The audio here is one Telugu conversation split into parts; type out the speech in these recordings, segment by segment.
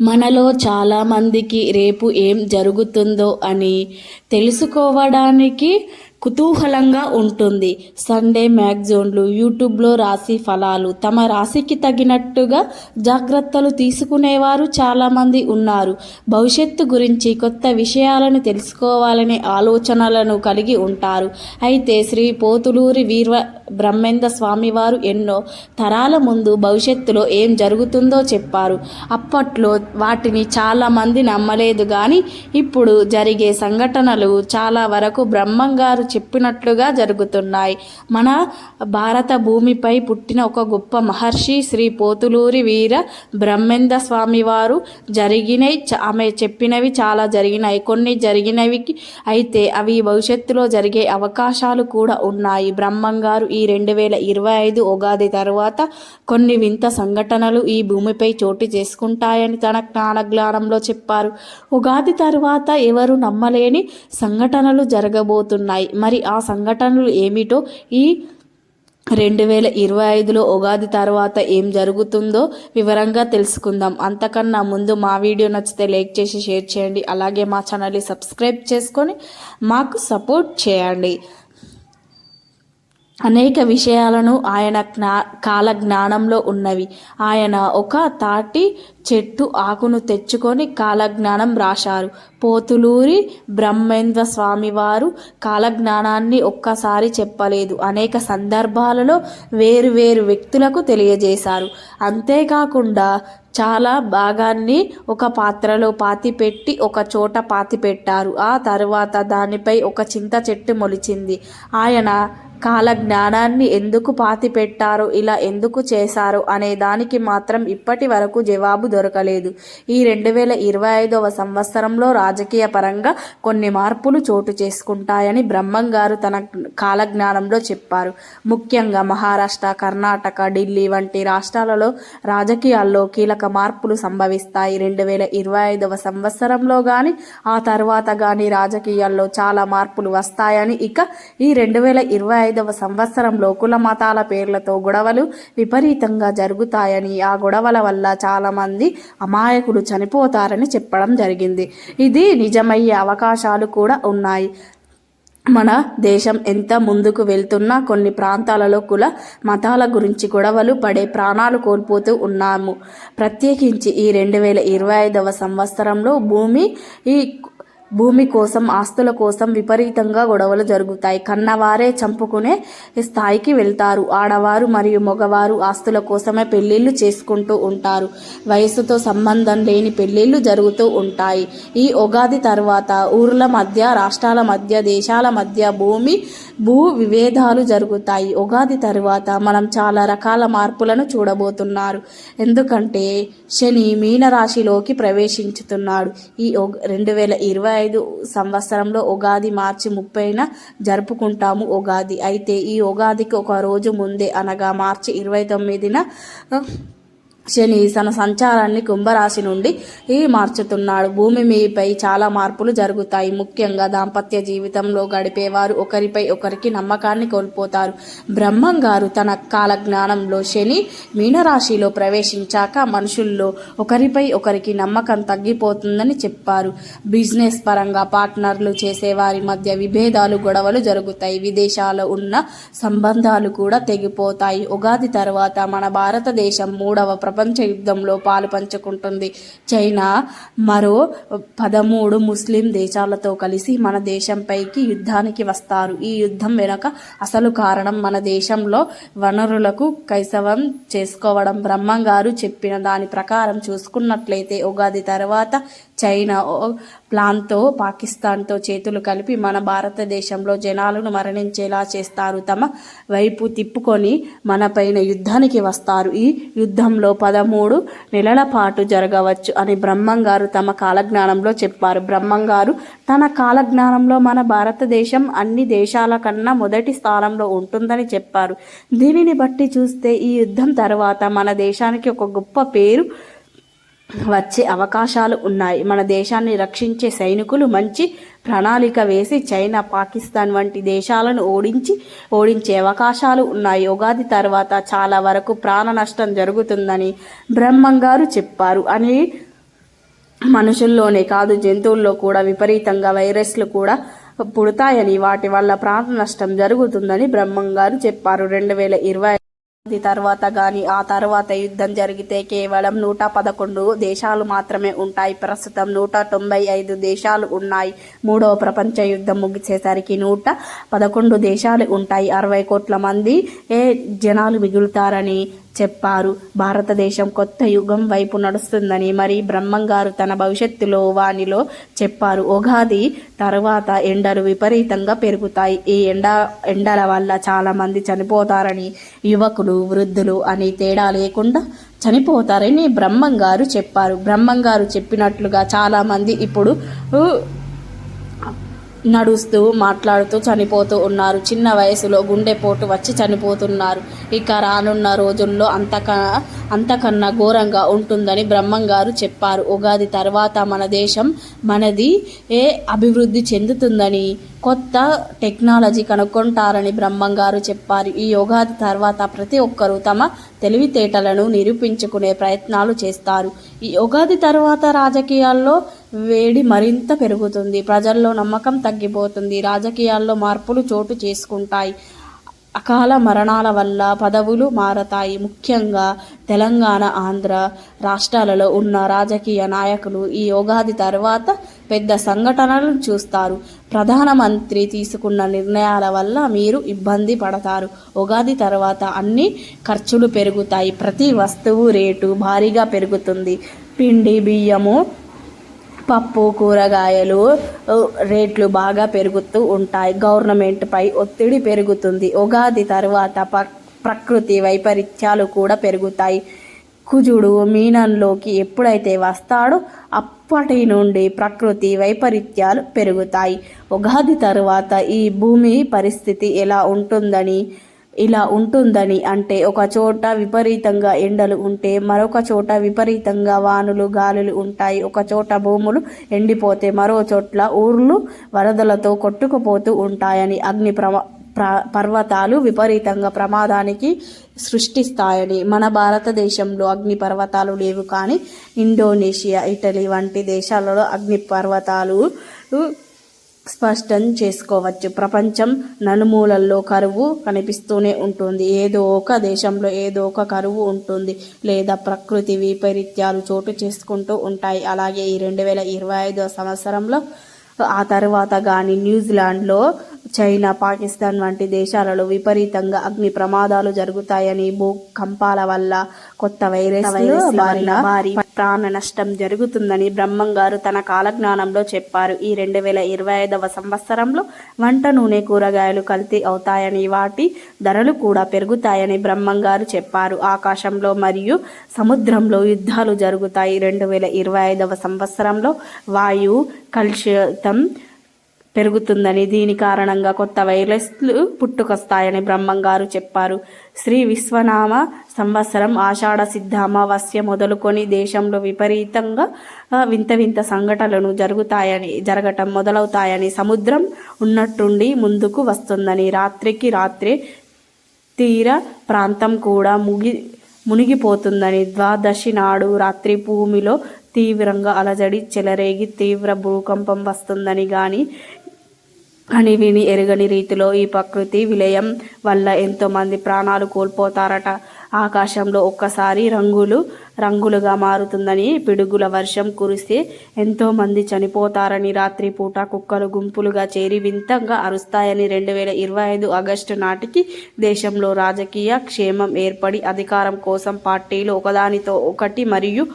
మనలో చాలామందికి రేపు ఏం జరుగుతుందో అని తెలుసుకోవడానికి కుతూహలంగా ఉంటుంది. సండే మ్యాగ్జోన్లు యూట్యూబ్లో రాశి ఫలాలు తమ రాశికి తగినట్టుగా జాగ్రత్తలు తీసుకునేవారు చాలామంది ఉన్నారు. భవిష్యత్తు గురించి కొత్త విషయాలను తెలుసుకోవాలనే ఆలోచనలను కలిగి ఉంటారు. అయితే శ్రీ పోతులూరి వీర్వ బ్రహ్మేంద్ర స్వామివారు ఎన్నో తరాల ముందు భవిష్యత్తులో ఏం జరుగుతుందో చెప్పారు. అప్పట్లో వాటిని చాలామంది నమ్మలేదు కానీ ఇప్పుడు జరిగే సంఘటనలు చాలా వరకు బ్రహ్మంగారు చెప్పినట్లుగా జరుగుతున్నాయి. మన భారత భూమిపై పుట్టిన ఒక గొప్ప మహర్షి శ్రీ పోతులూరి వీర బ్రహ్మేంద్ర స్వామి వారు జరిగినవి ఆమె చెప్పినవి చాలా జరిగినాయి. కొన్ని జరిగినవి అయితే అవి భవిష్యత్తులో జరిగే అవకాశాలు కూడా ఉన్నాయి. బ్రహ్మంగారు ఈ రెండు వేల ఇరవై ఐదు ఉగాది తర్వాత కొన్ని వింత సంఘటనలు ఈ భూమిపై చోటు చేసుకుంటాయని తన జ్ఞానజ్ఞానంలో చెప్పారు. ఉగాది తర్వాత ఎవరు నమ్మలేని సంఘటనలు జరగబోతున్నాయి. మరి ఆ సంఘటనలు ఏమిటో ఈ రెండు వేల ఇరవై ఐదులో ఉగాది తర్వాత ఏం జరుగుతుందో వివరంగా తెలుసుకుందాం. అంతకన్నా ముందు మా వీడియో నచ్చితే లైక్ చేసి షేర్ చేయండి. అలాగే మా ఛానల్ని సబ్స్క్రైబ్ చేసుకొని మాకు సపోర్ట్ చేయండి. అనేక విషయాలను ఆయన జ్ఞా కాల జ్ఞానంలో ఉన్నవి. ఆయన ఒక తాటి చెట్టు ఆకును తెచ్చుకొని కాలజ్ఞానం రాశారు. పోతులూరి బ్రహ్మేంద్ర స్వామి వారు కాలజ్ఞానాన్ని ఒక్కసారి చెప్పలేదు. అనేక సందర్భాలలో వేరు వేరు వ్యక్తులకు తెలియజేశారు. అంతేకాకుండా చాలా భాగాన్ని ఒక పాత్రలో పాతి పెట్టి ఒక చోట పాతి పెట్టారు. ఆ తర్వాత దానిపై ఒక చింత చెట్టు మొలిచింది. ఆయన కాల జ్ఞానాన్ని ఎందుకు పాతిపెట్టారో ఇలా ఎందుకు చేశారో అనే దానికి మాత్రం ఇప్పటి వరకు జవాబు దొరకలేదు. ఈ రెండు వేల ఇరవై ఐదవ సంవత్సరంలో రా రాజకీయ పరంగా కొన్ని మార్పులు చోటు చేసుకుంటాయని బ్రహ్మంగారు తన కాలజ్ఞానంలో చెప్పారు. ముఖ్యంగా మహారాష్ట్ర కర్ణాటక ఢిల్లీ వంటి రాష్ట్రాలలో రాజకీయాల్లో కీలక మార్పులు సంభవిస్తాయి. రెండు వేల ఇరవై ఐదవ సంవత్సరంలో కానీ ఆ తర్వాత కానీ రాజకీయాల్లో చాలా మార్పులు వస్తాయని ఇక ఈ రెండు వేల ఇరవై ఐదవ సంవత్సరంలో కుల మతాల పేర్లతో గొడవలు విపరీతంగా జరుగుతాయని ఆ గొడవల వల్ల చాలామంది అమాయకులు చనిపోతారని చెప్పడం జరిగింది. ఇది నిజమయ్యే అవకాశాలు కూడా ఉన్నాయి. మన దేశం ఎంత ముందుకు వెళ్తున్నా కొన్ని ప్రాంతాలలో కుల మతాల గురించి గొడవలు పడే ప్రాణాలు కోల్పోతూ ఉన్నాము. ప్రత్యేకించి ఈ రెండు వేల ఇరవై ఐదవ సంవత్సరంలో భూమి ఈ భూమి కోసం ఆస్తుల కోసం విపరీతంగా గొడవలు జరుగుతాయి. కన్నవారే చంపుకునే స్థాయికి వెళ్తారు. ఆడవారు మరియు మగవారు ఆస్తుల కోసమే పెళ్ళిళ్ళు చేసుకుంటూ ఉంటారు. వయసుతో సంబంధం లేని పెళ్ళిళ్ళు జరుగుతూ ఉంటాయి. ఈ ఉగాది తర్వాత ఊర్ల మధ్య రాష్ట్రాల మధ్య దేశాల మధ్య భూమి భూ విభేదాలు జరుగుతాయి. ఉగాది తర్వాత మనం చాలా రకాల మార్పులను చూడబోతున్నారు. ఎందుకంటే శని మీనరాశిలోకి ప్రవేశించుతున్నాడు. ఈ ఒగ్- రెండు వేల ఇరవై ఐదు సంవత్సరంలో ఉగాది మార్చి ముప్పైన జరుపుకుంటాము ఉగాది. అయితే ఈ ఉగాదికి ఒక రోజు ముందే అనగా మార్చి ఇరవై తొమ్మిదిన శని తన సంచారాన్ని కుంభరాశి నుండి ఈ మార్చుతున్నాడు. భూమి మీపై చాలా మార్పులు జరుగుతాయి. ముఖ్యంగా దాంపత్య జీవితంలో గడిపేవారు ఒకరిపై ఒకరికి నమ్మకాన్ని కోల్పోతారు. బ్రహ్మం గారు తన కాల జ్ఞానంలో శని మీనరాశిలో ప్రవేశించాక మనుషుల్లో ఒకరిపై ఒకరికి నమ్మకం తగ్గిపోతుందని చెప్పారు. బిజినెస్ పరంగా పార్ట్నర్లు చేసేవారి మధ్య విభేదాలు గొడవలు జరుగుతాయి. విదేశాల్లో ఉన్న సంబంధాలు కూడా తెగిపోతాయి. ఉగాది తర్వాత మన భారతదేశం మూడవ ప్రపంచ యుద్ధంలో పాలు పంచుకుంటుంది. చైనా మరో పదమూడు ముస్లిం దేశాలతో కలిసి మన దేశంపైకి యుద్ధానికి వస్తారు. ఈ యుద్ధం వెనక అసలు కారణం మన దేశంలో వనరులకు కైసవం చేసుకోవడం. బ్రహ్మంగారు చెప్పిన దాని ప్రకారం చూసుకున్నట్లయితే ఉగాది తర్వాత చైనా ప్లాన్తో పాకిస్తాన్తో చేతులు కలిపి మన భారతదేశంలో జనాలను మరణించేలా చేస్తారు. తమ వైపు తిప్పుకొని మనపైన యుద్ధానికి వస్తారు. ఈ యుద్ధంలో పదమూడు నెలల పాటు జరగవచ్చు అని బ్రహ్మంగారు తమ కాలజ్ఞానంలో చెప్పారు. బ్రహ్మంగారు తన కాలజ్ఞానంలో మన భారతదేశం అన్ని దేశాల కన్నా మొదటి స్థానంలో ఉంటుందని చెప్పారు. దీనిని బట్టి చూస్తే ఈ యుద్ధం తర్వాత మన దేశానికి ఒక గొప్ప పేరు వచ్చే అవకాశాలు ఉన్నాయి. మన దేశాన్ని రక్షించే సైనికులు మంచి ప్రణాళిక వేసి చైనా పాకిస్తాన్ వంటి దేశాలను ఓడించి ఓడించే అవకాశాలు ఉన్నాయి. ఉగాది తర్వాత చాలా వరకు ప్రాణ నష్టం జరుగుతుందని బ్రహ్మంగారు చెప్పారు. అని మనుషుల్లోనే కాదు జంతువుల్లో కూడా విపరీతంగా వైరస్లు కూడా పుడతాయని వాటి వల్ల ప్రాణ నష్టం జరుగుతుందని బ్రహ్మంగారు చెప్పారు. రెండు వేల ఇరవై తర్వాత గాని ఆ తర్వాత యుద్ధం జరిగితే కేవలం నూట పదకొండు దేశాలు మాత్రమే ఉంటాయి. ప్రస్తుతం నూట తొంభై ఐదు దేశాలు ఉన్నాయి. మూడవ ప్రపంచ యుద్ధం ముగిసేసరికి నూట పదకొండు దేశాలు ఉంటాయి. అరవై కోట్ల మంది ఏ జనాలు మిగులుతారని చెప్పారు. భారతదేశం కొత్త యుగం వైపు నడుస్తుందని మరి బ్రహ్మంగారు తన భవిష్యత్తులో వానిలో చెప్పారు. ఉగాది తర్వాత ఎండలు విపరీతంగా పెరుగుతాయి. ఈ ఎండ ఎండల వల్ల చాలామంది చనిపోతారని యువకులు వృద్ధులు అని తేడా లేకుండా చనిపోతారని బ్రహ్మంగారు చెప్పారు. బ్రహ్మంగారు చెప్పినట్లుగా చాలామంది ఇప్పుడు నడుస్తూ మాట్లాడుతూ చనిపోతూ ఉన్నారు. చిన్న వయసులో గుండెపోటు వచ్చి చనిపోతున్నారు. ఇక రానున్న రోజుల్లో అంతక అంతకన్నా ఘోరంగా ఉంటుందని బ్రహ్మంగారు చెప్పారు. ఉగాది తర్వాత మన దేశం మనది ఏ అభివృద్ధి చెందుతుందని కొత్త టెక్నాలజీ కనుక్కుంటారని బ్రహ్మంగారు చెప్పారు. ఈ ఉగాది తర్వాత ప్రతి ఒక్కరూ తమ తెలివితేటలను నిరూపించుకునే ప్రయత్నాలు చేస్తారు. ఈ ఉగాది తర్వాత రాజకీయాల్లో వేడి మరింత పెరుగుతుంది. ప్రజల్లో నమ్మకం తగ్గిపోతుంది. రాజకీయాల్లో మార్పులు చోటు చేసుకుంటాయి. అకాల మరణాల వల్ల పదవులు మారతాయి. ముఖ్యంగా తెలంగాణ ఆంధ్ర రాష్ట్రాలలో ఉన్న రాజకీయ నాయకులు ఈ ఉగాది తర్వాత పెద్ద సంఘటనలను చూస్తారు. ప్రధానమంత్రి తీసుకున్న నిర్ణయాల వల్ల మీరు ఇబ్బంది పడతారు. ఉగాది తర్వాత అన్ని ఖర్చులు పెరుగుతాయి. ప్రతి వస్తువు రేటు భారీగా పెరుగుతుంది. పిండి బియ్యము పప్పు కూరగాయలు రేట్లు బాగా పెరుగుతూ ఉంటాయి. గవర్నమెంట్పై ఒత్తిడి పెరుగుతుంది. ఉగాది తర్వాత ప ప్రకృతి వైపరీత్యాలు కూడా పెరుగుతాయి. కుజుడు మీనంలోకి ఎప్పుడైతే వస్తాడో అప్పటి నుండి ప్రకృతి వైపరీత్యాలు పెరుగుతాయి. ఉగాది తర్వాత ఈ భూమి పరిస్థితి ఎలా ఉంటుందని ఇలా ఉంటుందని అంటే ఒక చోట విపరీతంగా ఎండలు ఉంటే మరొక చోట విపరీతంగా వానులు గాలులు ఉంటాయి. ఒక చోట భూములు ఎండిపోతే మరో చోట్ల ఊర్లు వరదలతో కొట్టుకుపోతూ ఉంటాయని అగ్ని ప్రమా పర్వతాలు విపరీతంగా ప్రమాదానికి సృష్టిస్తాయని మన భారతదేశంలో అగ్ని పర్వతాలు లేవు. కానీ ఇండోనేషియా ఇటలీ వంటి దేశాలలో అగ్ని పర్వతాలు స్పష్టం చేసుకోవచ్చు. ప్రపంచం నలుమూలల్లో కరువు కనిపిస్తూనే ఉంటుంది. ఏదో ఒక దేశంలో ఏదో ఒక కరువు ఉంటుంది. లేదా ప్రకృతి వైపరీత్యాలు చోటు చేసుకుంటూ ఉంటాయి. అలాగే ఈ రెండు వేల ఇరవై ఐదో సంవత్సరంలో ఆ తర్వాత కానీ న్యూజిలాండ్లో చైనా పాకిస్తాన్ వంటి దేశాలలో విపరీతంగా అగ్ని ప్రమాదాలు జరుగుతాయని భూకంపాల వల్ల కొత్త వైరస్ బారిన ప్రాణ నష్టం జరుగుతుందని బ్రహ్మంగారు తన కాలజ్ఞానంలో చెప్పారు. ఈ రెండు వేల ఇరవై ఐదవ సంవత్సరంలో వంట నూనె కూరగాయలు కల్తీ అవుతాయని వాటి ధరలు కూడా పెరుగుతాయని బ్రహ్మంగారు చెప్పారు. ఆకాశంలో మరియు సముద్రంలో యుద్ధాలు జరుగుతాయి. రెండు వేల ఇరవై ఐదవ సంవత్సరంలో వాయు కలుషితం పెరుగుతుందని దీని కారణంగా కొత్త వైరస్లు పుట్టుకొస్తాయని బ్రహ్మంగారు చెప్పారు. శ్రీ విశ్వనామ సంవత్సరం ఆషాఢ సిద్ధ అమావాస్య మొదలుకొని దేశంలో విపరీతంగా వింత వింత సంఘటనలు జరుగుతాయని జరగటం మొదలవుతాయని సముద్రం ఉన్నట్టుండి ముందుకు వస్తుందని రాత్రికి రాత్రే తీర ప్రాంతం కూడా ముగి మునిగిపోతుందని ద్వాదశి నాడు రాత్రి భూమిలో తీవ్రంగా అలజడి చెలరేగి తీవ్ర భూకంపం వస్తుందని గాని అని విని ఎరగని రీతిలో ఈ ప్రకృతి విలయం వల్ల ఎంతోమంది ప్రాణాలు కోల్పోతారట. ఆకాశంలో ఒక్కసారి రంగులు రంగులుగా మారుతుందని పిడుగుల వర్షం కురిస్తే ఎంతోమంది చనిపోతారని రాత్రిపూట కుక్కలు గుంపులుగా చేరి వింతంగా అరుస్తాయని రెండు వేల ఇరవై ఐదు ఆగస్టు నాటికి దేశంలో రాజకీయ క్షేమం ఏర్పడి అధికారం కోసం పార్టీలు ఒకదానితో ఒకటి మరియు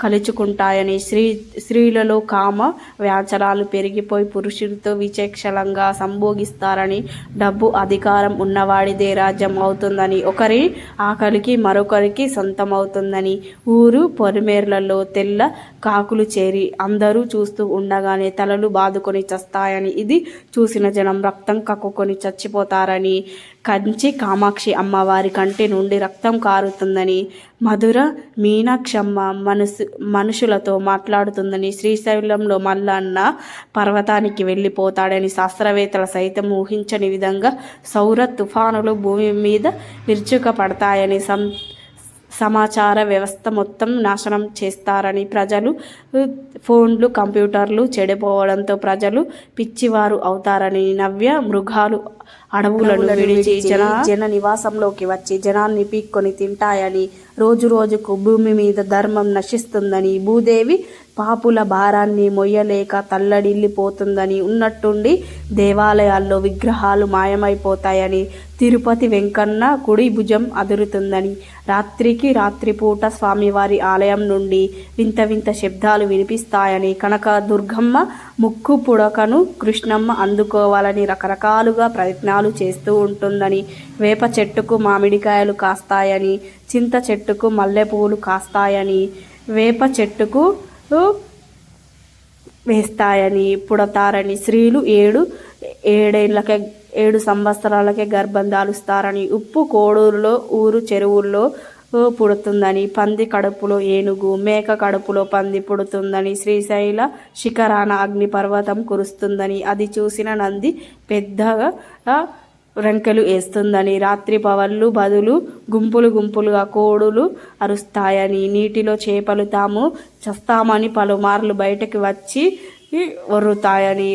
కలుచుకుంటాయని. స్త్రీ స్త్రీలలో కామ వ్యాచరాలు పెరిగిపోయి పురుషులతో విచక్షణంగా సంభోగిస్తారని డబ్బు అధికారం ఉన్నవాడిదే రాజ్యం అవుతుందని ఒకరి ఆకలికి మరొకరికి సొంతమవుతుందని ఊరు పొలిమేర్లలో తెల్ల కాకులు చేరి అందరూ చూస్తూ ఉండగానే తలలు బాదుకొని చస్తాయని ఇది చూసిన జనం రక్తం కక్కుకొని చచ్చిపోతారని కంచి కామాక్షి అమ్మవారి కంటి నుండి రక్తం కారుతుందని మధుర మీనాక్షమ్మ మనసు మనుషులతో మాట్లాడుతుందని శ్రీశైలంలో మల్లన్న పర్వతానికి వెళ్ళిపోతాడని శాస్త్రవేత్తలు సైతం ఊహించని విధంగా సౌర తుఫానులు భూమి మీద విరుచుక పడతాయని సం సమాచార వ్యవస్థ మొత్తం నాశనం చేస్తారని ప్రజలు ఫోన్లు కంప్యూటర్లు చెడిపోవడంతో ప్రజలు పిచ్చివారు అవుతారని నవ్య మృగాలు అడవులను విడిచి జన జన నివాసంలోకి వచ్చి జనాన్ని పీక్కొని తింటాయని రోజు రోజుకు భూమి మీద ధర్మం నశిస్తుందని భూదేవి పాపుల భారాన్ని మొయ్యలేక తల్లడిల్లిపోతుందని ఉన్నట్టుండి దేవాలయాల్లో విగ్రహాలు మాయమైపోతాయని తిరుపతి వెంకన్న కుడి భుజం అదురుతుందని రాత్రికి రాత్రిపూట స్వామివారి ఆలయం నుండి వింత వింత శబ్దాలు వినిపిస్తాయని కనక దుర్గమ్మ ముక్కు పుడకను కృష్ణమ్మ అందుకోవాలని రకరకాలుగా ప్రయత్నాలు చేస్తూ ఉంటుందని వేప చెట్టుకు మామిడికాయలు కాస్తాయని చింత చెట్టుకు మల్లెపూలు కాస్తాయని వేప చెట్టుకు వేస్తాయని పుడతారని స్త్రీలు ఏడు ఏడేళ్ళకే ఏడు సంవత్సరాలకే గర్భం దాలుస్తారని ఉప్పు కోడూరులో ఊరు చెరువుల్లో పుడుతుందని పంది కడుపులో ఏనుగు మేక కడుపులో పంది పుడుతుందని శ్రీశైల శిఖరాన అగ్నిపర్వతం కురుస్తుందని అది చూసిన నంది పెద్దగా రెంకెలు వేస్తుందని రాత్రి పవళ్ళు బదులు గుంపులు గుంపులుగా కోడులు అరుస్తాయని. నీటిలో చేపలు తాము చస్తామని పలుమార్లు బయటకు వచ్చి ఒర్రుతాయని.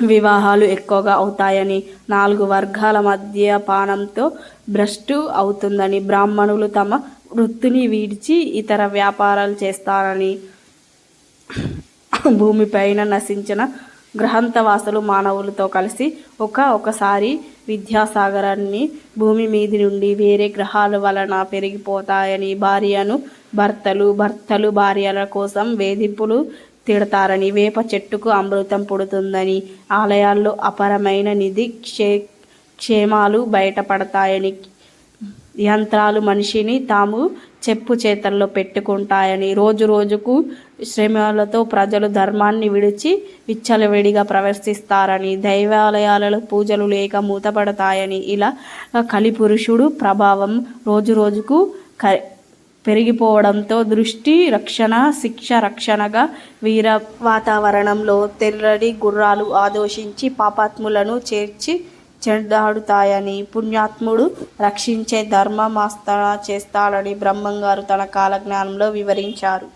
వివాహాలు ఎక్కువగా అవుతాయని నాలుగు వర్గాల మధ్య పానంతో భ్రష్టు అవుతుందని బ్రాహ్మణులు తమ వృత్తిని వీడ్చి ఇతర వ్యాపారాలు చేస్తారని భూమిపైన నశించిన గ్రహంతవాసులు మానవులతో కలిసి ఒక ఒకసారి విద్యాసాగరాన్ని భూమి మీది నుండి వేరే గ్రహాల వలన పెరిగిపోతాయని భార్యను భర్తలు భర్తలు భార్యల కోసం వేధింపులు తిడతారని వేప చెట్టుకు అమృతం పుడుతుందని ఆలయాల్లో అపరమైన నిధి క్షే క్షేమాలు బయటపడతాయని యంత్రాలు మనిషిని తాము చెప్పు చేతల్లో పెట్టుకుంటాయని రోజు రోజుకు శ్రమలతో ప్రజలు ధర్మాన్ని విడిచి విచ్చలవిడిగా ప్రవర్తిస్తారని దైవాలయాలలో పూజలు లేక మూతపడతాయని ఇలా కలిపురుషుడు ప్రభావం రోజు రోజుకు క పెరిగిపోవడంతో దృష్టి రక్షణ శిక్ష రక్షణగా వీర వాతావరణంలో తెల్లడి గుర్రాలు ఆదోషించి పాపాత్ములను చేర్చి చెడ్డాడుతాయని పుణ్యాత్ముడు రక్షించే ధర్మమాస్తన చేస్తాడని బ్రహ్మంగారు తన కాలజ్ఞానంలో వివరించారు.